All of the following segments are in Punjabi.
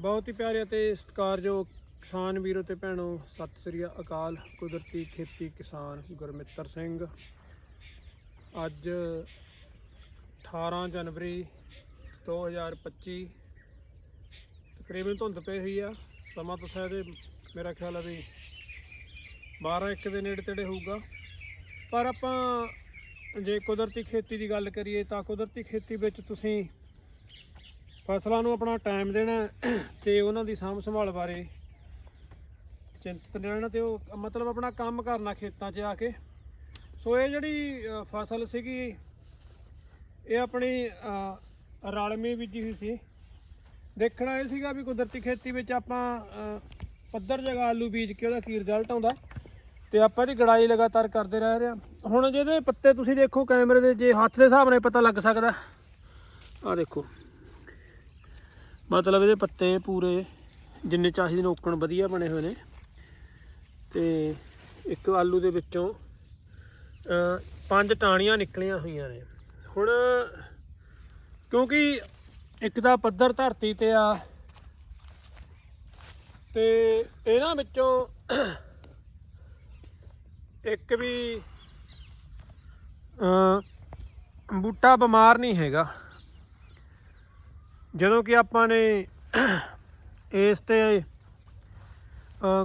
ਬਹੁਤ ਹੀ ਪਿਆਰੇ ਅਤੇ ਸਤਿਕਾਰਯੋਗ ਕਿਸਾਨ ਵੀਰੋ ਤੇ ਭੈਣੋ, ਸਤਿ ਸ੍ਰੀ ਅਕਾਲ। ਕੁਦਰਤੀ ਖੇਤੀ ਕਿਸਾਨ ਗੁਰਮਿੱਤਰ ਸਿੰਘ। ਅੱਜ 18 ਜਨਵਰੀ 2025 ਤਕਰੀਬਨ ਧੁੰਦ ਪਈ ਹੋਈ ਆ। ਸਮਾਂ ਤਾਂ ਸ਼ਾਇਦ ਇਹ ਮੇਰਾ ਖਿਆਲ ਆ ਵੀ 12 ਇੱਕ ਦੇ ਨੇੜੇ ਤੇੜੇ ਹੋਊਗਾ। ਪਰ ਆਪਾਂ ਜੇ ਕੁਦਰਤੀ ਖੇਤੀ ਦੀ ਗੱਲ ਕਰੀਏ ਤਾਂ ਕੁਦਰਤੀ ਖੇਤੀ ਵਿੱਚ ਤੁਸੀਂ ਫਸਲਾਂ ਨੂੰ ਆਪਣਾ ਟਾਈਮ ਦੇਣਾ ਹੈ ਤੇ ਉਹਨਾਂ ਦੀ ਸਾਂਭ ਸੰਭਾਲ ਬਾਰੇ ਚਿੰਤਤ ਰਹਿਣਾ ਤੇ ਉਹ ਮਤਲਬ ਆਪਣਾ ਕੰਮ ਕਰਨਾ ਖੇਤਾਂ 'ਚ ਆ ਕੇ। ਸੋ ਇਹ ਜਿਹੜੀ ਫਸਲ ਸੀਗੀ ਇਹ ਆਪਣੀ ਅ, ਰਲਮੀ ਬੀਜੀ ਹੋਈ ਸੀ। ਦੇਖਣਾ ਇਹ ਸੀਗਾ ਵੀ ਕੁਦਰਤੀ ਖੇਤੀ ਵਿੱਚ ਆਪਾਂ ਪੱਧਰ ਜਗ੍ਹਾ ਆਲੂ ਬੀਜ ਕੇ ਉਹਦਾ ਕੀ ਰਿਜ਼ਲਟ ਆਉਂਦਾ ਤੇ ਆਪਾਂ ਇਹਦੀ ਗੜਾਈ ਲਗਾਤਾਰ ਕਰਦੇ ਰਹਿ ਰਹੇ ਹਾਂ। ਹੁਣ ਜਿਹਦੇ ਪੱਤੇ ਤੁਸੀਂ ਦੇਖੋ ਕੈਮਰੇ ਦੇ ਜੇ ਹੱਥ ਦੇ ਹਿਸਾਬ ਨਾਲ ਪਤਾ ਲੱਗ ਸਕਦਾ। ਆ ਦੇਖੋ। ਮਤਲਬ ਇਹਦੇ ਪੱਤੇ ਪੂਰੇ ਜਿੰਨੇ ਚਾਹੀਦੇ ਨੇ ਓਕਣ ਵਧੀਆ ਬਣੇ ਹੋਏ ਨੇ। ਤੇ ਇੱਕ ਆਲੂ ਦੇ ਵਿੱਚੋਂ ਪੰਜ ਟਾਣੀਆਂ ਨਿਕਲੀਆਂ ਹੋਈਆਂ ਨੇ। ਹੁਣ ਕਿਉਂਕਿ ਇੱਕ ਤਾਂ ਪੱਧਰ ਧਰਤੀ ਤੇ ਆ, ਤੇ ਇਹਨਾਂ ਵਿੱਚੋਂ ਇੱਕ ਵੀ ਬੂਟਾ ਬਿਮਾਰ ਨਹੀਂ ਹੈਗਾ। ਜਦੋਂ ਕਿ ਆਪਾਂ ਨੇ ਇਸ ਤੇ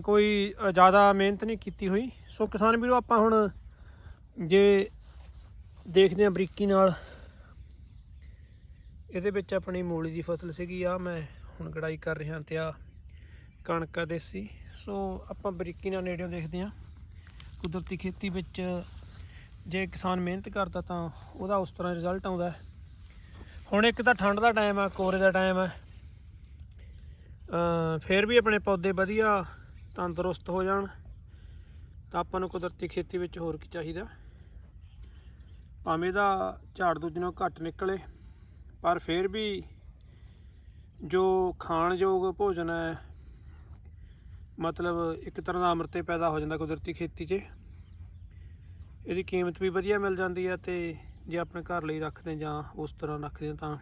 ਕੋਈ ਜ਼ਿਆਦਾ ਮਿਹਨਤ ਨਹੀਂ ਕੀਤੀ ਹੋਈ। ਸੋ ਕਿਸਾਨ ਵੀਰੋ, ਆਪਾਂ ਹੁਣ ਜੇ ਦੇਖਦੇ ਹਾਂ ਬਰੀਕੀ ਨਾਲ, ਇਹਦੇ ਵਿੱਚ ਆਪਣੀ ਮੂਲੀ ਦੀ ਫਸਲ ਸੀਗੀ। ਆ ਮੈਂ ਹੁਣ ਗੜਾਈ ਕਰ ਰਿਹਾ ਤੇ ਆ ਕਣਕਾ ਦੇਸੀ। ਸੋ ਆਪਾਂ ਬਰੀਕੀ ਨਾਲ ਨੇੜਿਓਂ ਦੇਖਦੇ ਹਾਂ। ਕੁਦਰਤੀ ਖੇਤੀ ਵਿੱਚ ਜੇ ਕਿਸਾਨ ਮਿਹਨਤ ਕਰਦਾ ਤਾਂ ਉਹਦਾ ਉਸ ਤਰ੍ਹਾਂ ਰਿਜ਼ਲਟ ਆਉਂਦਾ ਹੈ। ਹੁਣ ਇੱਕ ਤਾਂ ਠੰਡ ਦਾ ਟਾਈਮ ਆ, ਕੋਰੇ ਦਾ ਟਾਈਮ ਹੈ ਅ ਫਿਰ ਵੀ ਆਪਣੇ ਪੌਦੇ ਵਧੀਆ ਤੰਦਰੁਸਤ ਹੋ ਜਾਣ। ਤਾਂ ਆਪਾਂ ਨੂੰ ਕੁਦਰਤੀ ਖੇਤੀ ਵਿੱਚ ਹੋਰ ਕੀ ਚਾਹੀਦਾ? ਭਾਵੇਂ ਦਾ ਝਾੜ ਦੂਜੇ ਨਾਲੋਂ ਘੱਟ ਨਿਕਲੇ, ਪਰ ਫਿਰ ਵੀ ਜੋ ਖਾਣਯੋਗ ਭੋਜਨ ਹੈ, ਮਤਲਬ ਇੱਕ ਤਰ੍ਹਾਂ ਦਾ ਅੰਮ੍ਰਿਤੇ ਪੈਦਾ ਹੋ ਜਾਂਦਾ ਕੁਦਰਤੀ ਖੇਤੀ 'ਚ। ਇਹਦੀ ਕੀਮਤ ਵੀ ਵਧੀਆ ਮਿਲ ਜਾਂਦੀ ਹੈ ਤੇ ਜੇ ਆਪਣੇ ਘਰ ਲਈ ਰੱਖਦੇ ਜਾਂ ਉਸ ਤਰ੍ਹਾਂ ਰੱਖਦੇ ਤਾਂ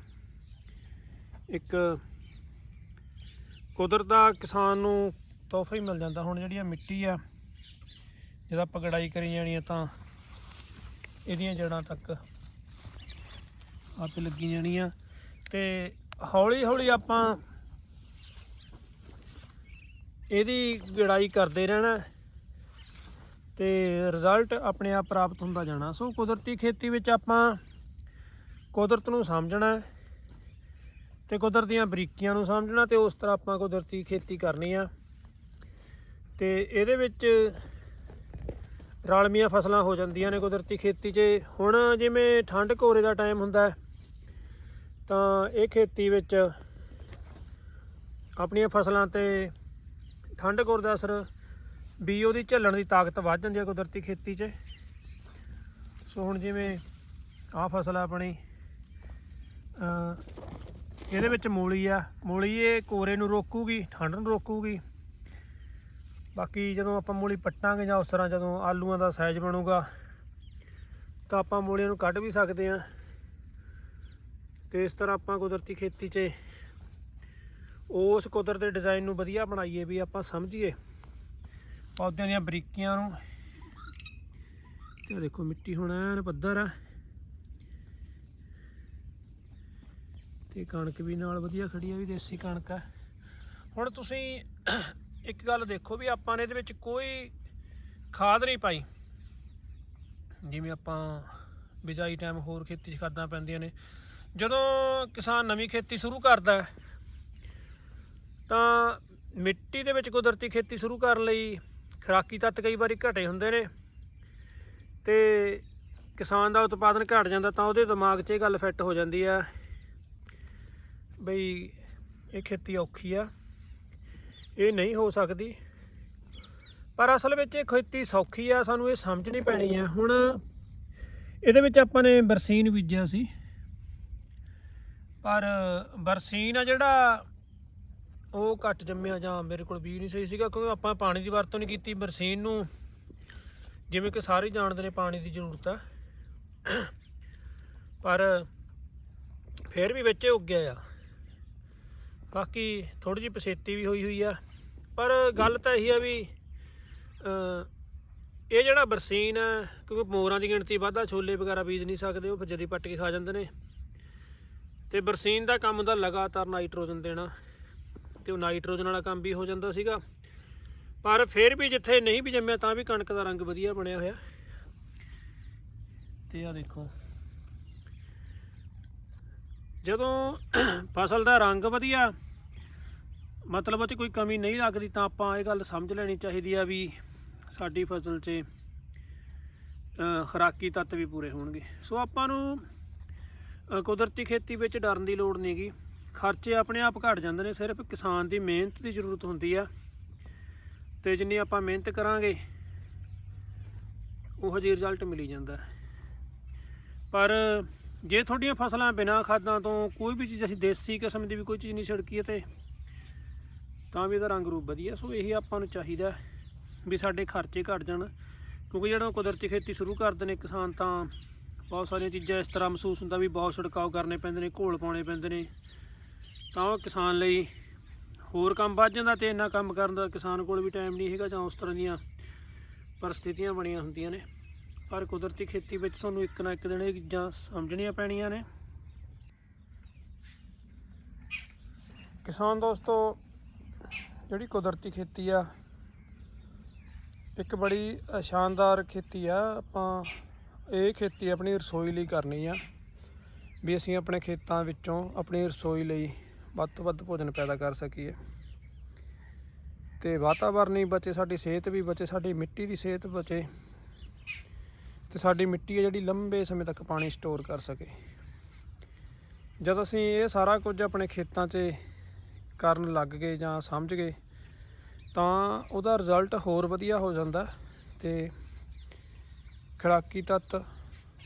ਇੱਕ ਕੁਦਰਤ ਦਾ ਕਿਸਾਨ ਨੂੰ ਤੋਹਫਾ ਹੀ ਮਿਲ ਜਾਂਦਾ। ਹੁਣ ਜਿਹੜੀ ਆ ਮਿੱਟੀ ਆ ਜਦੋਂ ਆਪਾਂ ਗੜਾਈ ਕਰੀ ਜਾਣੀ ਆ ਤਾਂ ਇਹਦੀਆਂ ਜੜਾਂ ਤੱਕ ਆਪੇ ਲੱਗੀ ਜਾਣੀਆਂ ਤੇ ਹੌਲੀ ਹੌਲੀ ਆਪਾਂ ਇਹਦੀ ਗੜਾਈ ਕਰਦੇ ਰਹਿਣਾ। ਤੇ ਰਿਜ਼ਲਟ ਆਪਣੇ ਆਪ ਪ੍ਰਾਪਤ ਹੁੰਦਾ ਜਾਣਾ। ਸੋ ਕੁਦਰਤੀ ਖੇਤੀ ਵਿੱਚ ਆਪਾਂ ਕੁਦਰਤ ਨੂੰ ਸਮਝਣਾ ਹੈ ਤੇ ਕੁਦਰਤ ਦੀਆਂ ਬਰੀਕੀਆਂ ਨੂੰ ਸਮਝਣਾ ਤੇ ਉਸ ਤਰ੍ਹਾਂ ਆਪਾਂ ਕੁਦਰਤੀ ਖੇਤੀ ਕਰਨੀ ਆ। ਤੇ ਇਹਦੇ ਵਿੱਚ ਰਲਮੀਆਂ ਫਸਲਾਂ ਹੋ ਜਾਂਦੀਆਂ ਨੇ ਕੁਦਰਤੀ ਖੇਤੀ 'ਚ। ਹੁਣ ਜਿਵੇਂ ਠੰਡ ਕੋਰੇ ਦਾ ਟਾਈਮ ਹੁੰਦਾ ਤਾਂ ਇਹ ਖੇਤੀ ਵਿੱਚ ਆਪਣੀਆਂ ਫਸਲਾਂ ਤੇ ਠੰਡ ਕੋਰ ਦਾ ਅਸਰ ਵੀ ਉਹਦੀ ਝੱਲਣ ਦੀ ਤਾਕਤ ਵੱਧ ਜਾਂਦੀ ਹੈ ਕੁਦਰਤੀ ਖੇਤੀ 'ਚ। ਸੋ ਹੁਣ ਜਿਵੇਂ ਆਹ ਫਸਲ ਆ ਆਪਣੀ ਇਹਦੇ ਵਿੱਚ ਮੂਲੀ ਆ। ਮੂਲੀ ਇਹ ਕੋਰੇ ਨੂੰ ਰੋਕੂਗੀ, ਠੰਡ ਨੂੰ ਰੋਕੂਗੀ। ਬਾਕੀ ਜਦੋਂ ਆਪਾਂ ਮੂਲੀ ਪੱਟਾਂਗੇ ਜਾਂ ਉਸ ਤਰ੍ਹਾਂ ਜਦੋਂ ਆਲੂਆਂ ਦਾ ਸਾਈਜ਼ ਬਣੂਗਾ, ਤਾਂ ਆਪਾਂ ਮੂਲੀਆਂ ਨੂੰ ਕੱਢ ਵੀ ਸਕਦੇ ਹਾਂ। ਤੇ ਇਸ ਤਰ੍ਹਾਂ ਆਪਾਂ ਕੁਦਰਤੀ ਖੇਤੀ 'ਚ ਉਸ ਕੁਦਰਤ ਦੇ ਡਿਜ਼ਾਈਨ ਨੂੰ ਵਧੀਆ ਬਣਾਈਏ ਵੀ ਆਪਾਂ ਸਮਝੀਏ। ਪੌਦਿਆਂ ਦੀਆਂ ਬਰੀਕੀਆਂ ਨੂੰ। ਤੇ ਦੇਖੋ ਮਿੱਟੀ ਹੁਣ ਐਨ ਪੱਧਰ ਆ। ਤੇ ਕਣਕ ਵੀ ਨਾਲ ਵਧੀਆ ਖੜੀ ਆ ਵੀ ਦੇਸੀ ਕਣਕ ਆ। ਹੁਣ ਤੁਸੀਂ ਇੱਕ ਗੱਲ ਦੇਖੋ ਵੀ ਆਪਾਂ ਨੇ ਇਹਦੇ ਵਿੱਚ ਕੋਈ ਖਾਦ ਨਹੀਂ ਪਾਈ। ਜਿਵੇਂ ਆਪਾਂ ਬਿਜਾਈ ਟਾਈਮ ਹੋਰ ਖੇਤੀ 'ਚ ਖਾਦਾਂ ਪੈਂਦੀਆਂ ਨੇ। ਜਦੋਂ ਕਿਸਾਨ ਨਵੀਂ ਖੇਤੀ ਸ਼ੁਰੂ ਕਰਦਾ ਤਾਂ ਮਿੱਟੀ ਦੇ ਵਿੱਚ ਕੁਦਰਤੀ ਖੇਤੀ ਸ਼ੁਰੂ ਕਰਨ ਲਈ ਖਰਾਕੀ ਤੱਤ ਕਈ ਵਾਰੀ ਘਟੇ ਹੁੰਦੇ ਨੇ ਤੇ ਕਿਸਾਨ ਦਾ ਉਤਪਾਦਨ ਘਟ ਜਾਂਦਾ ਤਾਂ ਉਹਦੇ ਦਿਮਾਗ 'ਚ ਇਹ ਗੱਲ ਫਿੱਟ ਹੋ ਜਾਂਦੀ ਆ ਬਈ ਇਹ ਖੇਤੀ ਔਖੀ ਆ, ਇਹ ਨਹੀਂ ਹੋ ਸਕਦੀ। ਪਰ ਅਸਲ ਵਿੱਚ ਇਹ ਖੇਤੀ ਸੌਖੀ ਆ, ਸਾਨੂੰ ਇਹ ਸਮਝਣੀ ਪੈਣੀ ਆ। ਹੁਣ ਇਹਦੇ ਵਿੱਚ ਆਪਾਂ ਨੇ ਬਰਸੀਨ ਬੀਜਿਆ ਸੀ। ਪਰ ਬਰਸੀਨ ਆ ਜਿਹੜਾ ਉਹ ਘੱਟ ਜੰਮਿਆ ਜਾਂ ਮੇਰੇ ਕੋਲ ਬੀਜ ਨਹੀਂ ਸਹੀ ਸੀਗਾ, ਕਿਉਂਕਿ ਆਪਾਂ ਪਾਣੀ ਦੀ ਵਰਤੋਂ ਨਹੀਂ ਕੀਤੀ ਬਰਸੀਨ ਨੂੰ। ਜਿਵੇਂ ਕਿ ਸਾਰੇ ਜਾਣਦੇ ਨੇ ਪਾਣੀ ਦੀ ਜ਼ਰੂਰਤ ਆ। ਪਰ ਫਿਰ ਵੀ ਵਿੱਚ ਉੱਗਿਆ ਆ। ਬਾਕੀ ਥੋੜੀ ਜਿਹੀ ਪਛੇਤੀ ਵੀ ਹੋਈ ਹੋਈ ਆ। ਪਰ ਗੱਲ ਤਾਂ ਇਹੀ ਆ ਵੀ ਇਹ ਜਿਹੜਾ ਬਰਸੀਨ ਹੈ ਕਿਉਂਕਿ ਮੋਰਾਂ ਦੀ ਗਿਣਤੀ ਵਾਧਾ ਛੋਲੇ ਵਗੈਰਾ ਬੀਜ ਨਹੀਂ ਸਕਦੇ, ਉਹ ਫਿਰ ਜਦੀ ਪੱਟ ਕੇ ਖਾ ਜਾਂਦੇ ਨੇ। ਤੇ ਬਰਸੀਨ ਦਾ ਕੰਮ ਦਾ ਲਗਾਤਾਰ ਨਾਈਟ੍ਰੋਜਨ ਦੇਣਾ। ਤੇ ਉਹ ਨਾਈਟ੍ਰੋਜਨ ਵਾਲਾ ਕੰਮ ਵੀ ਹੋ ਜਾਂਦਾ ਸੀਗਾ। ਪਰ ਫਿਰ ਵੀ ਜਿੱਥੇ ਨਹੀਂ ਵੀ ਜੰਮਿਆ ਤਾਂ ਵੀ ਕਣਕ ਦਾ ਰੰਗ ਵਧੀਆ ਬਣਿਆ ਹੋਇਆ। ਤੇ ਆ ਦੇਖੋ। ਜਦੋਂ ਫਸਲ ਦਾ ਰੰਗ ਵਧੀਆ ਮਤਲਬ ਉਹ 'ਚ ਕੋਈ ਕਮੀ ਨਹੀਂ ਲੱਗਦੀ ਤਾਂ ਆਪਾਂ ਇਹ ਗੱਲ ਸਮਝ ਲੈਣੀ ਚਾਹੀਦੀ ਆ ਵੀ ਸਾਡੀ ਫਸਲ 'ਚ ਅ, ਖੁਰਾਕੀ ਤੱਤ ਵੀ ਪੂਰੇ ਹੋਣਗੇ। ਸੋ ਆਪਾਂ ਨੂੰ ਕੁਦਰਤੀ ਖੇਤੀ ਵਿੱਚ ਡਰਨ ਦੀ ਲੋੜ ਨਹੀਂਗੀ ਖਰਚੇ ਆਪਣੇ ਆਪ ਘਟ ਜਾਂਦੇ ਨੇ, ਸਿਰਫ ਕਿਸਾਨ ਦੀ ਮਿਹਨਤ ਦੀ ਜ਼ਰੂਰਤ ਹੁੰਦੀ ਆ। ਤੇ ਜਿੰਨੀ ਆਪਾਂ ਮਿਹਨਤ ਕਰਾਂਗੇ, ਉਹ ਜਿਹੀ ਰਿਜ਼ਲਟ ਮਿਲੀ ਜਾਂਦਾ। ਪਰ ਜੇ ਤੁਹਾਡੀਆਂ ਫਸਲਾਂ ਬਿਨਾਂ ਖਾਦਾਂ ਤੋਂ ਕੋਈ ਵੀ ਚੀਜ਼, ਅਸੀਂ ਦੇਸੀ ਕਿਸਮ ਦੀ ਵੀ ਕੋਈ ਚੀਜ਼ ਨਹੀਂ ਛਿੜਕੀਏ ਤੇ, ਤਾਂ ਵੀ ਇਹਦਾ ਰੰਗ ਰੂਪ ਵਧੀਆ। ਸੋ ਇਹੀ ਆਪਾਂ ਨੂੰ ਚਾਹੀਦਾ ਵੀ ਸਾਡੇ ਖਰਚੇ ਘਟ ਜਾਣ, ਕਿਉਂਕਿ ਜਿਹੜਾ ਕੁਦਰਤੀ ਖੇਤੀ ਸ਼ੁਰੂ ਕਰਦੇ ਨੇ ਕਿਸਾਨ, ਤਾਂ ਬਹੁਤ ਸਾਰੀਆਂ ਚੀਜ਼ਾਂ ਇਸ ਤਰ੍ਹਾਂ ਮਹਿਸੂਸ ਹੁੰਦਾ ਵੀ ਬਹੁਤ ਛਿੜਕਾਅ ਕਰਨੇ ਪੈਂਦੇ ਨੇ, ਘੋਲ ਪਾਉਣੇ ਪੈਂਦੇ ਨੇ। ਤਾਂ ਉਹ ਕਿਸਾਨ ਲਈ ਹੋਰ ਕੰਮ ਵੱਧ ਜਾਂਦਾ ਤੇ ਇੰਨਾ ਕੰਮ ਕਰਨ ਦਾ ਕਿਸਾਨ ਕੋਲ ਵੀ ਟਾਈਮ ਨਹੀਂ ਹੈਗਾ ਜਾਂ ਉਸ ਤਰ੍ਹਾਂ ਦੀਆਂ ਪਰਿਸਥਿਤੀਆਂ ਬਣੀਆਂ ਹੁੰਦੀਆਂ ਨੇ। ਪਰ ਕੁਦਰਤੀ ਖੇਤੀ ਵਿੱਚ ਤੁਹਾਨੂੰ ਇੱਕ ਨਾ ਇੱਕ ਦਿਨ ਇਹ ਚੀਜ਼ਾਂ ਸਮਝਣੀਆਂ ਪੈਣੀਆਂ ਨੇ। ਕਿਸਾਨ ਦੋਸਤੋ, ਜਿਹੜੀ ਕੁਦਰਤੀ ਖੇਤੀ ਆ, ਇੱਕ ਬੜੀ ਸ਼ਾਨਦਾਰ ਖੇਤੀ ਆ। ਆਪਾਂ ਇਹ ਖੇਤੀ ਆਪਣੀ ਰਸੋਈ ਲਈ ਕਰਨੀ ਆ ਵੀ ਅਸੀਂ ਆਪਣੇ ਖੇਤਾਂ ਵਿੱਚੋਂ ਆਪਣੀ ਰਸੋਈ ਲਈ ਵੱਧ ਤੋਂ ਵੱਧ ਭੋਜਨ ਪੈਦਾ ਕਰ ਸਕੀਏ। ਤੇ ਵਾਤਾਵਰਨ ਹੀ ਬਚੇ, ਸਾਡੀ ਸਿਹਤ ਵੀ ਬਚੇ, ਸਾਡੀ ਮਿੱਟੀ ਦੀ ਸਿਹਤ ਬਚੇ। ਤੇ ਸਾਡੀ ਮਿੱਟੀ ਹੈ ਜਿਹੜੀ ਲੰਬੇ ਸਮੇਂ ਤੱਕ ਪਾਣੀ ਸਟੋਰ ਕਰ ਸਕੇ। ਜਦ ਅਸੀਂ ਇਹ ਸਾਰਾ ਕੁਝ ਆਪਣੇ ਖੇਤਾਂ 'ਚ ਕਰਨ ਲੱਗ ਗਏ ਜਾਂ ਸਮਝ ਗਏ, ਤਾਂ ਉਹਦਾ ਰਿਜ਼ਲਟ ਹੋਰ ਵਧੀਆ ਹੋ ਜਾਂਦਾ ਤੇ ਖੁਰਾਕੀ ਤੱਤ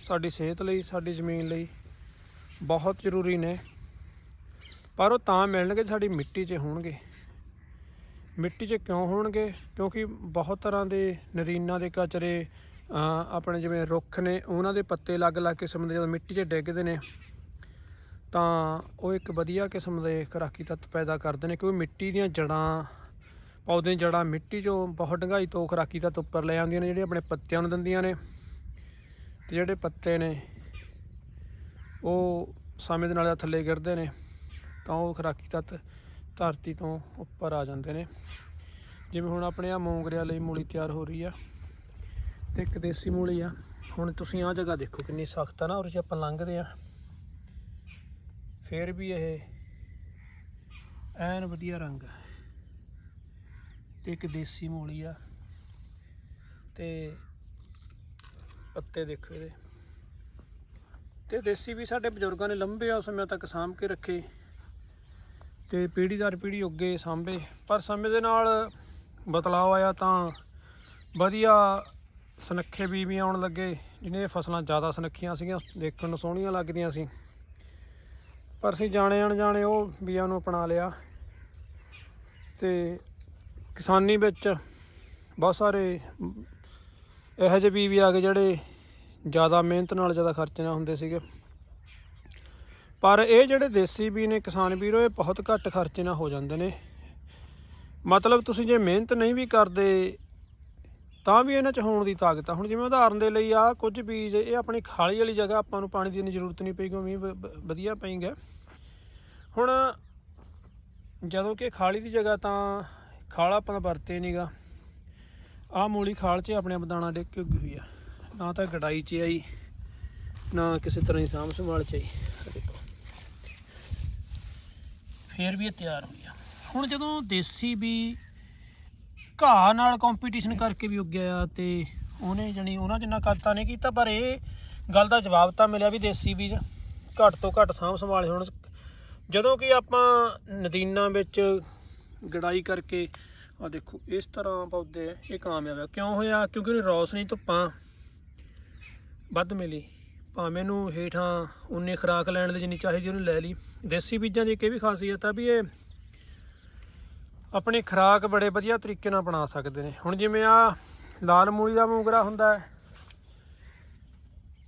ਸਾਡੀ ਸਿਹਤ ਲਈ, ਸਾਡੀ ਜ਼ਮੀਨ ਲਈ ਬਹੁਤ ਜ਼ਰੂਰੀ ਨੇ। ਪਰ ਉਹ ਤਾਂ ਮਿਲਣਗੇ, ਸਾਡੀ ਮਿੱਟੀ 'ਚ ਹੋਣਗੇ। ਮਿੱਟੀ 'ਚ ਕਿਉਂ ਹੋਣਗੇ? ਕਿਉਂਕਿ ਬਹੁਤ ਤਰ੍ਹਾਂ ਦੇ ਨਦੀਨਾਂ ਦੇ ਕਚਰੇ ਆਪਣੇ ਜਿਵੇਂ ਰੁੱਖ ਨੇ, ਉਹਨਾਂ ਦੇ ਪੱਤੇ ਅਲੱਗ-ਅਲੱਗ ਕਿਸਮ ਦੇ, ਜਦੋਂ ਮਿੱਟੀ 'ਚ ਡਿੱਗਦੇ ਨੇ, ਤਾਂ ਉਹ ਇੱਕ ਵਧੀਆ ਕਿਸਮ ਦੇ ਖੁਰਾਕੀ ਤੱਤ ਪੈਦਾ ਕਰਦੇ ਨੇ, ਕਿਉਂਕਿ ਮਿੱਟੀ ਦੀਆਂ ਜੜਾਂ ਪੌਦੇ ਦੀਆਂ ਜੜਾਂ ਮਿੱਟੀ 'ਚੋਂ ਬਹੁਤ ਡੂੰਘਾਈ ਤੋਂ ਖੁਰਾਕੀ ਤੱਤ ਉੱਪਰ ਲੈ ਆਉਂਦੀਆਂ ਨੇ, ਜਿਹੜੇ ਆਪਣੇ ਪੱਤਿਆਂ ਨੂੰ ਦਿੰਦੀਆਂ ਨੇ। ਤੇ ਜਿਹੜੇ ਪੱਤੇ ਨੇ, ਉਹ ਸਮੇਂ ਦੇ ਨਾਲ ਥੱਲੇ ਗਿਰਦੇ ਨੇ। ਤਾਂ ਉਹ ਖੁਰਾਕੀ ਤੱਤ ਧਰਤੀ ਤੋਂ ਉੱਪਰ ਆ ਜਾਂਦੇ ਨੇ। ਜਿਵੇਂ ਹੁਣ ਆਪਣੇ ਆ ਮੂੰਗਰਿਆਂ ਲਈ ਮੂਲੀ ਤਿਆਰ ਹੋ ਰਹੀ ਆ, ਤੇ ਇੱਕ ਦੇਸੀ ਮੂਲੀ ਆ। ਹੁਣ ਤੁਸੀਂ ਆਹ ਜਗ੍ਹਾ ਦੇਖੋ ਕਿੰਨੀ ਸਖਤ ਆ ਨਾ ਔਰ ਜੇ ਆਪਾਂ ਲੰਘਦੇ ਆ। ਫੇਰ ਵੀ ਇਹ ਐਨ ਵਧੀਆ ਰੰਗ ਆ। ਤੇ ਇੱਕ ਦੇਸੀ ਮੂਲੀ ਆ, ਤੇ ਪੱਤੇ ਦੇਖੋ ਇਹਦੇ। ਤੇ ਦੇਸੀ ਵੀ ਸਾਡੇ ਬਜ਼ੁਰਗਾਂ ਨੇ ਲੰਬੇ ਸਮਿਆਂ ਤੱਕ ਸਾਂਭ ਕੇ ਰੱਖੇ। ਤੇ ਪੀੜ੍ਹੀ ਦਰ ਪੀੜ੍ਹੀ ਉੱਗੇ ਸਾਂਭੇ। ਪਰ ਸਮੇਂ ਦੇ ਨਾਲ ਬਦਲਾਅ ਆਇਆ ਤਾਂ ਵਧੀਆ ਸੁਨੱਖੇ ਬੀਜ ਵੀ ਆਉਣ ਲੱਗੇ ਜਿਹਨੇ ਫਸਲਾਂ ਜ਼ਿਆਦਾ ਸਨੱਖੀਆਂ ਸੀਗੀਆਂ, ਦੇਖਣ ਨੂੰ ਸੋਹਣੀਆਂ ਲੱਗਦੀਆਂ ਸੀ। ਪਰ ਅਸੀਂ ਜਾਣੇ ਅਣਜਾਣੇ ਉਹ ਬੀਜਾਂ ਨੂੰ ਅਪਣਾ ਲਿਆ ਤੇ ਕਿਸਾਨੀ ਵਿੱਚ ਬਹੁਤ ਸਾਰੇ ਇਹੋ ਜਿਹੇ ਬੀਜ ਵੀ ਆ ਗਏ ਜਿਹੜੇ ਜ਼ਿਆਦਾ ਮਿਹਨਤ ਨਾਲ ਜ਼ਿਆਦਾ ਖਰਚੇ ਨਾਲ ਹੁੰਦੇ ਸੀਗੇ। ਪਰ ਇਹ ਜਿਹੜੇ ਦੇਸੀ ਬੀ ਨੇ ਕਿਸਾਨ ਵੀਰੋ, ਇਹ ਬਹੁਤ ਘੱਟ ਖਰਚੇ ਨਾਲ ਹੋ ਜਾਂਦੇ ਨੇ। ਮਤਲਬ ਤੁਸੀਂ ਜੇ ਮਿਹਨਤ ਨਹੀਂ ਵੀ ਕਰਦੇ, ਤਾਂ ਵੀ ਇਹਨਾਂ 'ਚ ਹੋਣ ਦੀ ਤਾਕਤ ਆ। ਹੁਣ ਜਿਵੇਂ ਉਦਾਹਰਨ ਦੇ ਲਈ ਆ, ਕੁਝ ਬੀਜ, ਇਹ ਆਪਣੀ ਖਾਲੀ ਵਾਲੀ ਜਗ੍ਹਾ ਆਪਾਂ ਨੂੰ ਪਾਣੀ ਦੀ ਇੰਨੀ ਜ਼ਰੂਰਤ ਨਹੀਂ ਪਈ, ਕਿਉਂਕਿ ਮੀਂਹ ਵ- ਵਧੀਆ ਪਈਗਾ। ਹੁਣ ਜਦੋਂ ਕਿ ਖਾਲੀ ਦੀ ਜਗ੍ਹਾ ਤਾਂ ਖਾਲ ਆਪਾਂ ਵਰਤੇ ਨਹੀਂਗਾ ਆਹ ਮੂਲੀ ਖਾਲ 'ਚ ਆਪਣੇ ਆਪ ਦਾਣਾ ਡਿੱਗ ਕੇ ਉੱਗੀ ਹੋਈ ਆ। ਨਾ ਤਾਂ ਗੜਾਈ 'ਚ ਆਈ, ਨਾ ਕਿਸੇ ਤਰ੍ਹਾਂ ਦੀ ਸਾਂਭ ਸੰਭਾਲ 'ਚ ਆਈ। ਦੇਖੋ। ਫਿਰ ਵੀ ਇਹ ਤਿਆਰ ਹੋਈ ਆ। ਹੁਣ ਜਦੋਂ ਦੇਸੀ ਵੀ ਘਾਹ ਨਾਲ ਕੰਪੀਟੀਸ਼ਨ ਕਰਕੇ ਵੀ ਉੱਗਿਆ ਆ ਤੇ ਉਹਨੇ ਜਣੀ ਉਹਨਾਂ ਜਿੰਨਾ ਕਰਤਾ ਨਹੀਂ ਕੀਤਾ ਪਰ ਇਹ ਗੱਲ ਦਾ ਜਵਾਬ ਤਾਂ ਮਿਲਿਆ ਵੀ ਦੇਸੀ ਬੀਜ ਘੱਟ ਤੋਂ ਘੱਟ ਸਾਂਭ ਸੰਭਾਲ ਹੁਣ। ਜਦੋਂ ਕਿ ਆਪਾਂ ਨਦੀਨਾਂ ਵਿੱਚ ਗੜਾਈ ਕਰਕੇ ਆ ਦੇਖੋ ਇਸ ਤਰ੍ਹਾਂ ਪੌਦੇ ਆ, ਇਹ ਕਾਮਯਾਬ ਆ। ਕਿਉਂ ਹੋਇਆ? ਕਿਉਂਕਿ ਉਹਨੂੰ ਰੌਸ਼ਨੀ ਧੁੱਪਾਂ ਵੱਧ ਮਿਲੀ। ਭਾਵੇਂ ਇਹਨੂੰ ਹੇਠਾਂ ਉਨੇ ਖੁਰਾਕ ਲੈਣ ਦੀ ਜਿੰਨੀ ਚਾਹੀਦੀ ਉਹਨੂੰ ਲੈ ਲਈ। ਦੇਸੀ ਬੀਜਾਂ ਦੀ ਇੱਕ ਇਹ ਵੀ ਖਾਸੀਅਤ ਆ ਵੀ ਇਹ ਆਪਣੀ ਖੁਰਾਕ ਬੜੇ ਵਧੀਆ ਤਰੀਕੇ ਨਾਲ ਬਣਾ ਸਕਦੇ ਨੇ। ਹੁਣ ਜਿਵੇਂ ਆ ਲਾਲ ਮੂਲੀ ਦਾ ਮੂੰਗਰਾ ਹੁੰਦਾ ਹੈ,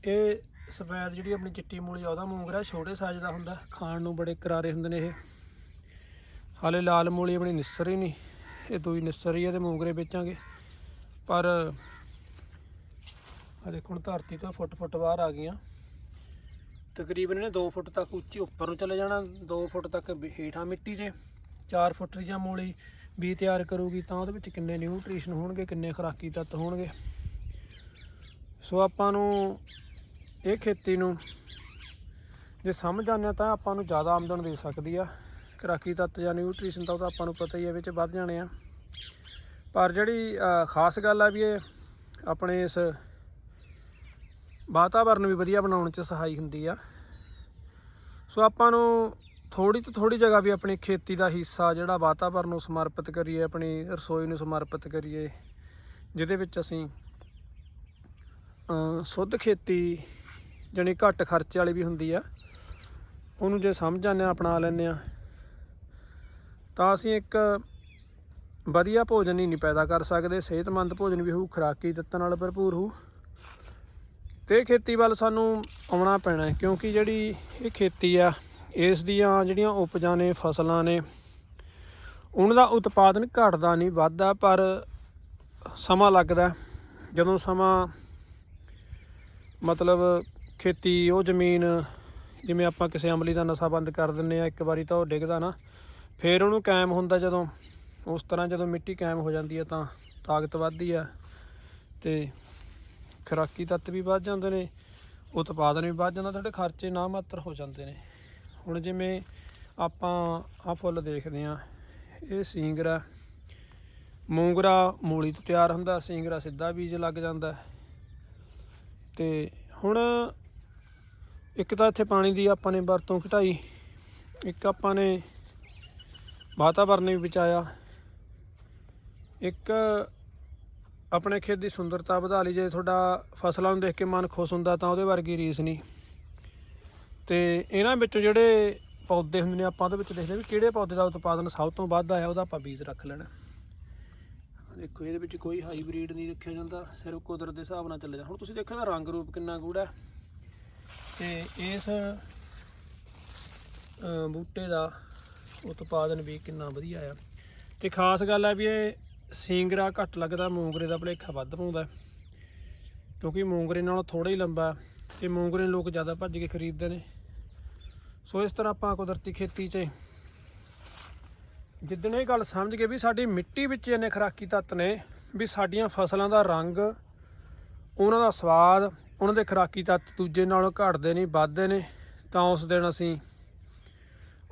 ਇਹ ਸਫੈਦ ਜਿਹੜੀ ਆਪਣੀ ਚਿੱਟੀ ਮੂਲੀ ਆ, ਉਹਦਾ ਮੂੰਗਰਾ ਛੋਟੇ ਸਾਈਜ਼ ਦਾ ਹੁੰਦਾ, ਖਾਣ ਨੂੰ ਬੜੇ ਕਰਾਰੇ ਹੁੰਦੇ ਨੇ ਇਹ। ਹਾਲੇ ਲਾਲ ਮੂਲੀ ਆਪਣੀ ਨਿਸਰ ਹੀ ਨਹੀਂ, ਇਹ ਦੂਈ ਨਿਸਰ ਹੀ ਹੈ ਤੇ ਮੂੰਗਰੇ ਵੇਚਾਂਗੇ। ਪਰ ਆ ਦੇਖੋ ਹੁਣ ਧਰਤੀ ਤੋਂ ਫੁੱਟ ਫੁੱਟ ਬਾਹਰ ਆ ਗਈਆਂ। ਤਕਰੀਬਨ ਇਹਨੇ 2 ਫੁੱਟ ਤੱਕ ਉੱਚੀ ਉੱਪਰ ਨੂੰ ਚਲੇ ਜਾਣਾ 2 ਫੁੱਟ ਤੱਕ ਹੇਠਾਂ ਮਿੱਟੀ 'ਚ 4 ਫੁੱਟ ਦੀ ਜਾਂ ਮੂਲੀ ਵੀ ਤਿਆਰ ਕਰੂਗੀ ਤਾਂ ਉਹਦੇ ਵਿੱਚ ਕਿੰਨੇ ਨਿਊਟ੍ਰੀਸ਼ਨ ਹੋਣਗੇ, ਕਿੰਨੇ ਖੁਰਾਕੀ ਤੱਤ ਹੋਣਗੇ। ਸੋ ਆਪਾਂ ਨੂੰ ਇਹ ਖੇਤੀ ਨੂੰ ਜੇ ਸਮਝ ਆਉਂਦੇ ਹਾਂ ਤਾਂ ਆਪਾਂ ਨੂੰ ਜ਼ਿਆਦਾ ਆਮਦਨ ਦੇ ਸਕਦੀ ਆ। ਖੁਰਾਕੀ ਤੱਤ ਜਾਂ ਨਿਊਟ੍ਰੀਸ਼ਨ ਤਾਂ ਉਹ ਤਾਂ ਆਪਾਂ ਨੂੰ ਪਤਾ ਹੀ ਹੈ ਵਿੱਚ ਵੱਧ ਜਾਣੇ ਆ। ਪਰ ਜਿਹੜੀ ਖਾਸ ਗੱਲ ਆ ਵੀ ਇਹ ਆਪਣੇ ਇਸ ਵਾਤਾਵਰਨ ਵੀ ਵਧੀਆ ਬਣਾਉਣ 'ਚ ਸਹਾਈ ਹੁੰਦੀ ਆ। ਸੋ ਆਪਾਂ ਨੂੰ ਥੋੜੀ ਤੋਂ ਥੋੜੀ ਜਗ੍ਹਾ ਵੀ ਆਪਣੀ ਖੇਤੀ ਦਾ ਹਿੱਸਾ ਜਿਹੜਾ ਵਾਤਾਵਰਨ ਨੂੰ ਸਮਰਪਿਤ ਕਰੀਏ, ਆਪਣੀ ਰਸੋਈ ਨੂੰ ਸਮਰਪਿਤ ਕਰੀਏ, ਜਿਹਦੇ ਵਿੱਚ ਅਸੀਂ ਸ਼ੁੱਧ ਖੇਤੀ ਜਾਣੀ ਘੱਟ ਖਰਚੇ ਵਾਲੀ ਵੀ ਹੁੰਦੀ ਆ। ਉਹਨੂੰ ਜੇ ਸਮਝ ਜਾਂਦੇ ਹਾਂ, ਅਪਣਾ ਲੈਂਦੇ ਆ ਤਾਂ ਅਸੀਂ ਇੱਕ ਵਧੀਆ ਭੋਜਨ ਹੀ ਨਹੀਂ ਪੈਦਾ ਕਰ ਸਕਦੇ। ਸਿਹਤਮੰਦ ਭੋਜਨ ਵੀ ਹੋਊ, ਖੁਰਾਕੀ ਤੱਤਾਂ ਨਾਲ ਭਰਪੂਰ ਹੋਊ। ਤੇ ਖੇਤੀ ਵੱਲ ਸਾਨੂੰ ਆਉਣਾ ਪੈਣਾ ਕਿਉਂਕਿ ਜਿਹੜੀ ਇਹ ਖੇਤੀ ਆ, ਇਸ ਦੀਆਂ ਜਿਹੜੀਆਂ ਉਪਜਾਂ ਨੇ, ਫਸਲਾਂ ਨੇ, ਉਹਨਾਂ ਦਾ ਉਤਪਾਦਨ ਘਟਦਾ ਨਹੀਂ, ਵੱਧਦਾ, ਪਰ ਸਮਾਂ ਲੱਗਦਾ ਜਦੋਂ ਸਮਾਂ, ਮਤਲਬ ਖੇਤੀ, ਉਹ ਜ਼ਮੀਨ, ਜਿਵੇਂ ਆਪਾਂ ਕਿਸੇ ਅਮਲੀ ਦਾ ਨਸ਼ਾ ਬੰਦ ਕਰ ਦਿੰਨੇ ਆ ਇੱਕ ਵਾਰੀ ਤਾਂ ਉਹ ਡਿੱਗਦਾ ਨਾ, ਫਿਰ ਉਹਨੂੰ ਕਾਇਮ ਹੁੰਦਾ ਜਦੋਂ, ਉਸ ਤਰ੍ਹਾਂ ਜਦੋਂ ਮਿੱਟੀ ਕਾਇਮ ਹੋ ਜਾਂਦੀ ਹੈ ਤਾਂ ਤਾਕਤ ਵੱਧਦੀ ਆ ਤੇ ਖੁਰਾਕੀ ਤੱਤ ਵੀ ਵੱਧ ਜਾਂਦੇ ਨੇ ਉਤਪਾਦਨ ਵੀ ਵੱਧ ਜਾਂਦਾ, ਤੁਹਾਡੇ ਖਰਚੇ ਨਾ ਮਾਤਰ ਹੋ ਜਾਂਦੇ ਨੇ ਹੁਣ ਜਿਵੇਂ ਆਪਾਂ ਆ ਫੁੱਲ ਦੇਖਦੇ ਆ ਇਹ ਸਿੰਗਰਾ, ਮੂੰਗਰਾ ਮੂਲੀ ਤੋਂ ਤਿਆਰ ਹੁੰਦਾ, ਸਿੰਗਰਾ ਸਿੱਧਾ ਬੀਜ ਲੱਗ ਜਾਂਦਾ ਹੈ। ਤੇ ਹੁਣ ਇੱਕ ਤਾਂ ਇੱਥੇ ਪਾਣੀ ਦੀ ਆਪਾਂ ਨੇ ਵਰਤੋਂ ਘਟਾਈ, ਇੱਕ ਆਪਾਂ ਨੇ ਵਾਤਾਵਰਨ ਵੀ ਬਚਾਇਆ, ਇੱਕ ਆਪਣੇ ਖੇਤ ਦੀ ਸੁੰਦਰਤਾ ਵਧਾ ਲਈ ਜੇ ਤੁਹਾਡਾ ਫਸਲਾਂ ਨੂੰ ਦੇਖ ਕੇ ਮਨ ਖੁਸ਼ ਹੁੰਦਾ ਤਾਂ ਉਹਦੇ ਵਰਗੀ ਰੀਸ ਨਹੀਂ। ਤੇ ਇਹਨਾਂ ਵਿੱਚੋਂ ਜਿਹੜੇ ਪੌਦੇ ਹੁੰਦੇ ਨੇ, ਆਪਾਂ ਉਹਦੇ ਵਿੱਚ ਦੇਖਦੇ ਵੀ ਕਿਹੜੇ ਪੌਦੇ ਦਾ ਉਤਪਾਦਨ ਸਭ ਤੋਂ ਵੱਧ ਆਇਆ, ਉਹਦਾ ਆਪਾਂ ਬੀਜ ਰੱਖ ਲੈਣਾ। ਦੇਖੋ, ਇਹਦੇ ਵਿੱਚ ਕੋਈ ਹਾਈਬ੍ਰਿਡ ਨਹੀਂ ਰੱਖਿਆ ਜਾਂਦਾ, ਸਿਰਫ ਕੁਦਰਤ ਦੇ ਹਿਸਾਬ ਨਾਲ ਚੱਲਿਆ। ਹੁਣ ਤੁਸੀਂ ਦੇਖੋ ਇਹਦਾ ਰੰਗ ਰੂਪ ਕਿੰਨਾ ਗੂੜਾ ਹੈ। ਤੇ ਇਸ ਬੂਟੇ ਦਾ ਉਤਪਾਦਨ ਵੀ ਕਿੰਨਾ ਵਧੀਆ ਆ। ਤੇ ਖਾਸ ਗੱਲ ਹੈ ਵੀ ਇਹ ਸਿੰਗਰਾ ਘੱਟ ਲੱਗਦਾ, ਮੂੰਗਰੇ ਦਾ ਭਲੇਖਾ ਵੱਧ ਪਾਉਂਦਾ ਕਿਉਂਕਿ ਮੂੰਗਰੇ ਨਾਲੋਂ ਥੋੜਾ ਹੀ ਲੰਬਾ ਹੈ, ਤੇ ਮੂੰਗਰੇ ਲੋਕ ਜ਼ਿਆਦਾ ਭੱਜ ਕੇ ਖਰੀਦਦੇ ਨੇ। ਸੋ ਇਸ ਤਰ੍ਹਾਂ ਆਪਾਂ ਕੁਦਰਤੀ ਖੇਤੀ 'ਚ ਜਿੱਦਣ ਇਹ ਗੱਲ ਸਮਝ ਗਏ ਵੀ ਸਾਡੀ ਮਿੱਟੀ ਵਿੱਚ ਇੰਨੇ ਖੁਰਾਕੀ ਤੱਤ ਨੇ, ਵੀ ਸਾਡੀਆਂ ਫਸਲਾਂ ਦਾ ਰੰਗ, ਉਹਨਾਂ ਦਾ ਸਵਾਦ, ਉਹਨਾਂ ਦੇ ਖੁਰਾਕੀ ਤੱਤ ਦੂਜੇ ਨਾਲੋਂ ਘਟਦੇ ਨਹੀਂ, ਵੱਧਦੇ ਨੇ, ਤਾਂ ਉਸ ਦਿਨ ਅਸੀਂ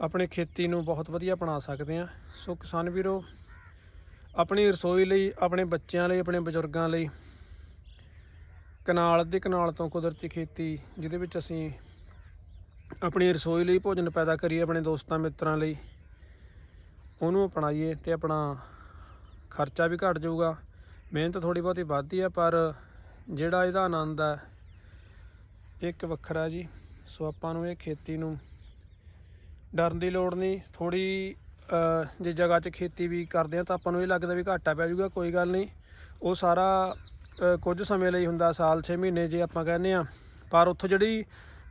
ਆਪਣੀ ਖੇਤੀ ਨੂੰ ਬਹੁਤ ਵਧੀਆ ਬਣਾ ਸਕਦੇ ਹਾਂ। ਸੋ ਕਿਸਾਨ ਵੀਰੋ ਆਪਣੀ ਰਸੋਈ ਲਈ, ਆਪਣੇ ਬੱਚਿਆਂ ਲਈ, ਆਪਣੇ ਬਜ਼ੁਰਗਾਂ ਲਈ। ਕਨਾਲ, ਅੱਧੇ ਕਨਾਲ ਤੋਂ ਕੁਦਰਤੀ ਖੇਤੀ, ਜਿਹਦੇ ਵਿੱਚ ਅਸੀਂ ਆਪਣੀ ਰਸੋਈ ਲਈ ਭੋਜਨ ਪੈਦਾ ਕਰੀਏ, ਆਪਣੇ ਦੋਸਤਾਂ, ਮਿੱਤਰਾਂ ਲਈ। ਉਹਨੂੰ ਅਪਣਾਈਏ ਤੇ ਆਪਣਾ ਖਰਚਾ ਵੀ ਘਟ ਜਾਊਗਾ। ਮਿਹਨਤ ਥੋੜੀ ਬਹੁਤੀ ਵੱਧਦੀ ਆ, ਪਰ ਜਿਹੜਾ ਇਹਦਾ ਆਨੰਦ ਹੈ ਇੱਕ ਵੱਖਰਾ ਜੀ। ਸੋ ਆਪਾਂ ਨੂੰ ਇਹ ਖੇਤੀ ਨੂੰ ਡਰਨ ਦੀ ਲੋੜ ਨਹੀਂ। ਥੋੜੀ ਜੇ ਜਗ੍ਹਾ 'ਚ ਖੇਤੀ ਵੀ ਕਰਦੇ ਆ ਤਾਂ ਆਪਾਂ ਨੂੰ ਇਹ ਲੱਗਦਾ ਵੀ ਘਾਟਾ ਪੈ ਜਾਊਗਾ, ਕੋਈ ਗੱਲ ਨਹੀਂ। ਉਹ ਸਾਰਾ ਕੁਝ ਸਮੇਂ ਲਈ ਹੁੰਦਾ, ਸਾਲ 6 ਮਹੀਨੇ ਜੇ ਆਪਾਂ ਕਹਿੰਦੇ ਆ। ਪਰ ਉੱਥੋਂ ਜਿਹੜੀ,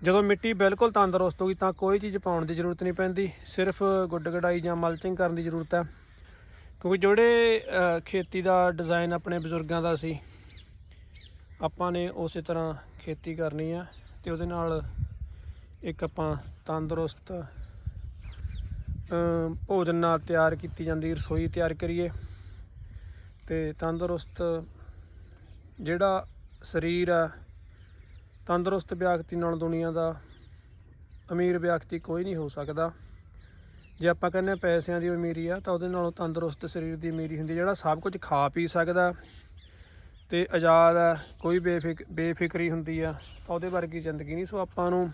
ਜਦੋਂ ਮਿੱਟੀ ਬਿਲਕੁਲ ਤੰਦਰੁਸਤ ਹੋਗੀ ਤਾਂ ਕੋਈ ਚੀਜ਼ ਪਾਉਣ ਦੀ ਜ਼ਰੂਰਤ ਨਹੀਂ ਪੈਂਦੀ। ਸਿਰਫ ਗੁੱਡ ਗਡਾਈ ਜਾਂ ਮਲਚਿੰਗ ਕਰਨ ਦੀ ਜ਼ਰੂਰਤ ਹੈ। ਕਿਉਂਕਿ ਜਿਹੜੇ ਖੇਤੀ ਦਾ ਡਿਜ਼ਾਈਨ ਆਪਣੇ ਬਜ਼ੁਰਗਾਂ ਦਾ ਸੀ, ਆਪਾਂ ਨੇ ਉਸੇ ਤਰ੍ਹਾਂ ਖੇਤੀ ਕਰਨੀ ਆ ਤੇ ਉਹਦੇ ਨਾਲ ਇੱਕ ਆਪਾਂ ਤੰਦਰੁਸਤ ਭੋਜਨ ਨਾਲ ਤਿਆਰ ਕੀਤੀ ਜਾਂਦੀ, ਰਸੋਈ ਤਿਆਰ ਕਰੀਏ। ਤੇ ਤੰਦਰੁਸਤ ਜਿਹੜਾ ਸਰੀਰ ਆ, ਤੰਦਰੁਸਤ ਵਿਅਕਤੀ ਨਾਲ ਦੁਨੀਆ ਦਾ ਅਮੀਰ ਵਿਅਕਤੀ ਕੋਈ ਨਹੀਂ ਹੋ ਸਕਦਾ। ਜੇ ਆਪਾਂ ਕਹਿੰਦੇ ਹਾਂ ਪੈਸਿਆਂ ਦੀ ਅਮੀਰੀ ਆ, ਤਾਂ ਉਹਦੇ ਨਾਲੋਂ ਤੰਦਰੁਸਤ ਸਰੀਰ ਦੀ ਅਮੀਰੀ ਹੁੰਦੀ ਜਿਹੜਾ ਸਭ ਕੁਝ ਖਾ ਪੀ ਸਕਦਾ। ਤੇ ਆਜ਼ਾਦ ਆ, ਕੋਈ ਬੇਫਿਕ, ਬੇਫਿਕਰੀ ਹੁੰਦੀ ਆ, ਤਾਂ ਉਹਦੇ ਵਰਗੀ ਜ਼ਿੰਦਗੀ ਨਹੀਂ। ਸੋ ਆਪਾਂ ਨੂੰ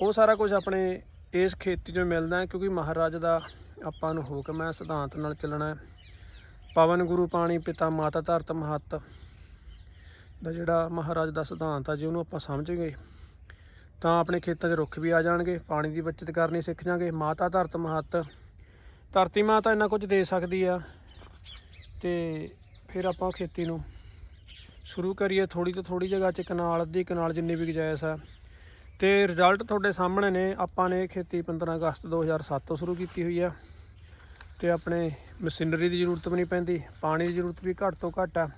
ਉਹ ਸਾਰਾ ਕੁਝ ਆਪਣੇ ਇਸ ਖੇਤੀ 'ਚੋਂ ਮਿਲਦਾ ਕਿਉਂਕਿ ਮਹਾਰਾਜ ਦਾ ਆਪਾਂ ਨੂੰ ਹੁਕਮ ਹੈ, ਸਿਧਾਂਤ ਨਾਲ ਚੱਲਣਾ ਪਵਨ ਗੁਰੂ ਪਾਣੀ ਪਿਤਾ ਮਾਤਾ ਧਰਤ ਮਹੱਤ ਦਾ ਜਿਹੜਾ ਮਹਾਰਾਜ ਦਾ ਸਿਧਾਂਤ ਆ, ਜੇ ਉਹਨੂੰ ਆਪਾਂ ਸਮਝ ਗਏ ਤਾਂ ਆਪਣੇ ਖੇਤਾਂ 'ਚ ਰੁੱਖ ਵੀ ਆ ਜਾਣਗੇ, ਪਾਣੀ ਦੀ ਬਚਤ ਕਰਨੀ ਸਿੱਖ ਜਾਾਂਗੇ ਮਾਤਾ ਧਰਤ ਮਹੱਤ, ਧਰਤੀ ਮਾਤਾ ਇੰਨਾ ਕੁਝ ਦੇ ਸਕਦੀ ਆ। ਤੇ ਫਿਰ ਆਪਾਂ ਖੇਤੀ ਨੂੰ ਸ਼ੁਰੂ ਕਰੀਏ ਥੋੜੀ ਤੋਂ ਥੋੜੀ ਜਗ੍ਹਾ 'ਚ, ਕਨਾਲ, ਅੱਧੀ ਕਨਾਲ ਜਿੰਨੀ ਵੀ ਗੁਜਾਇਸ਼ ਆ। ਤੇ ਰਿਜ਼ਲਟ ਤੁਹਾਡੇ ਸਾਹਮਣੇ ਨੇ। ਆਪਾਂ ਨੇ ਖੇਤੀ 15 ਅਗਸਤ 2007 ਤੋਂ ਸ਼ੁਰੂ ਕੀਤੀ ਹੋਈ ਆ। ਤੇ ਆਪਣੇ ਮਸ਼ੀਨਰੀ ਦੀ ਜ਼ਰੂਰਤ ਵੀ ਨਹੀਂ ਪੈਂਦੀ, ਪਾਣੀ ਦੀ ਜ਼ਰੂਰਤ ਵੀ ਘੱਟ ਤੋਂ ਘੱਟ ਆ।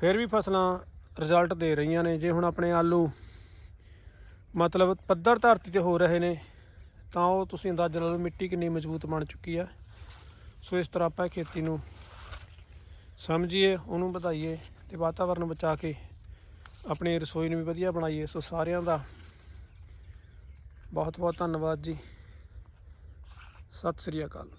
ਫਿਰ ਵੀ ਫਸਲਾਂ ਰਿਜ਼ਲਟ ਦੇ ਰਹੀਆਂ ਨੇ। ਜੇ ਹੁਣ ਆਪਣੇ ਆਲੂ ਮਤਲਬ ਪੱਧਰ ਧਰਤੀ ਤੇ ਹੋ ਰਹੇ ਨੇ, ਤਾਂ ਉਹ ਤੁਸੀਂ ਅੰਦਾਜ਼ਾ ਲਾ ਲਓ ਮਿੱਟੀ ਕਿੰਨੀ ਮਜ਼ਬੂਤ ਬਣ ਚੁੱਕੀ ਆ। ਸੋ ਇਸ ਤਰ੍ਹਾਂ ਆਪਾਂ ਖੇਤੀ ਨੂੰ ਸਮਝੀਏ, ਉਹਨੂੰ ਵਧਾਈਏ ਤੇ ਵਾਤਾਵਰਨ ਬਚਾ ਕੇ ਆਪਣੀ ਰਸੋਈ ਨੂੰ ਵੀ ਵਧੀਆ ਬਣਾਈਏ। ਸੋ ਸਾਰਿਆਂ ਦਾ ਬਹੁਤ ਬਹੁਤ ਧੰਨਵਾਦ ਜੀ। ਸਤਿ ਸ੍ਰੀ ਅਕਾਲ।